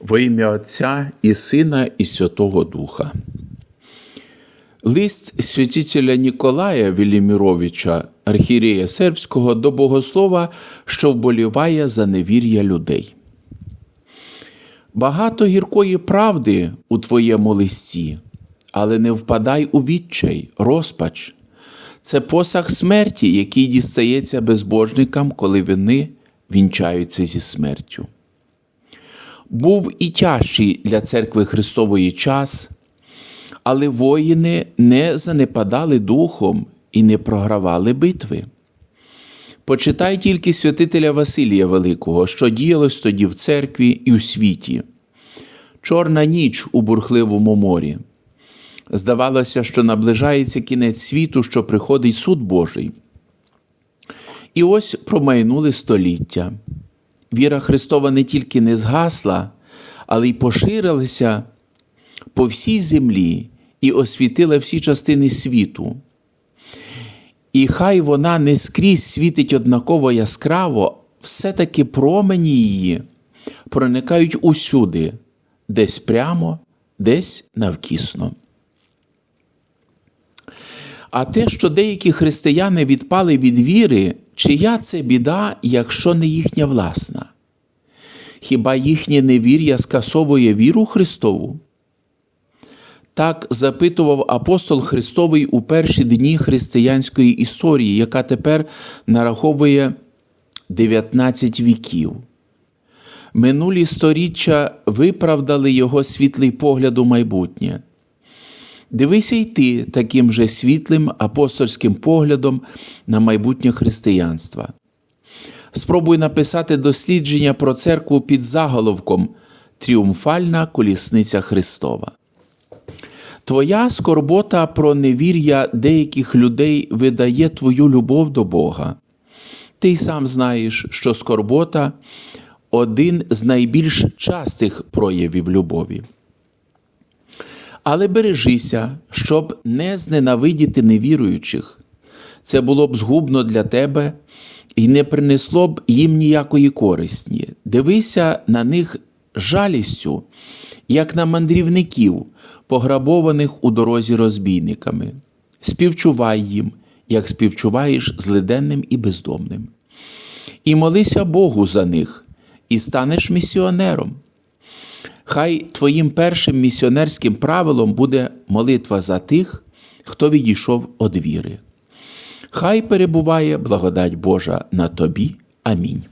Во ім'я Отця і Сина, і Святого Духа. Лист святителя Ніколая Веліміровича, архієрея сербського, до богослова, що вболіває за невір'я людей. Багато гіркої правди у твоєму листі, але не впадай у відчай, розпач. Це посаг смерті, який дістається безбожникам, коли вони вінчаються зі смертю. Був і тяжчий для церкви Христової час, але воїни не занепадали духом і не програвали битви. Почитай тільки святителя Василія Великого, що діялось тоді в церкві і у світі. Чорна ніч у бурхливому морі. Здавалося, що наближається кінець світу, що приходить суд Божий. І ось промайнули століття. Віра Христова не тільки не згасла, але й поширилася по всій землі і освітила всі частини світу. І хай вона не скрізь світить однаково яскраво, все-таки промені її проникають усюди, десь прямо, десь навкісно. А те, що деякі християни відпали від віри, чия це біда, якщо не їхня власна? Хіба їхнє невір'я скасовує віру Христову? Так запитував апостол Христовий у перші дні християнської історії, яка тепер нараховує 19 віків. Минулі сторіччя виправдали його світлий погляд у майбутнє. Дивися й ти таким же світлим апостольським поглядом на майбутнє християнства. Спробуй написати дослідження про церкву під заголовком Тріумфальна колісниця Христова. Твоя скорбота про невір'я деяких людей видає твою любов до Бога. Ти й сам знаєш, що скорбота один з найбільш частих проявів любові. Але бережися, щоб не зненавидіти невіруючих. Це було б згубно для тебе і не принесло б їм ніякої користі. Дивися на них жалістю, як на мандрівників, пограбованих у дорозі розбійниками. Співчувай їм, як співчуваєш злиденним і бездомним. І молися Богу за них, і станеш місіонером. Хай твоїм першим місіонерським правилом буде молитва за тих, хто відійшов од віри. Хай перебуває благодать Божа на тобі. Амінь.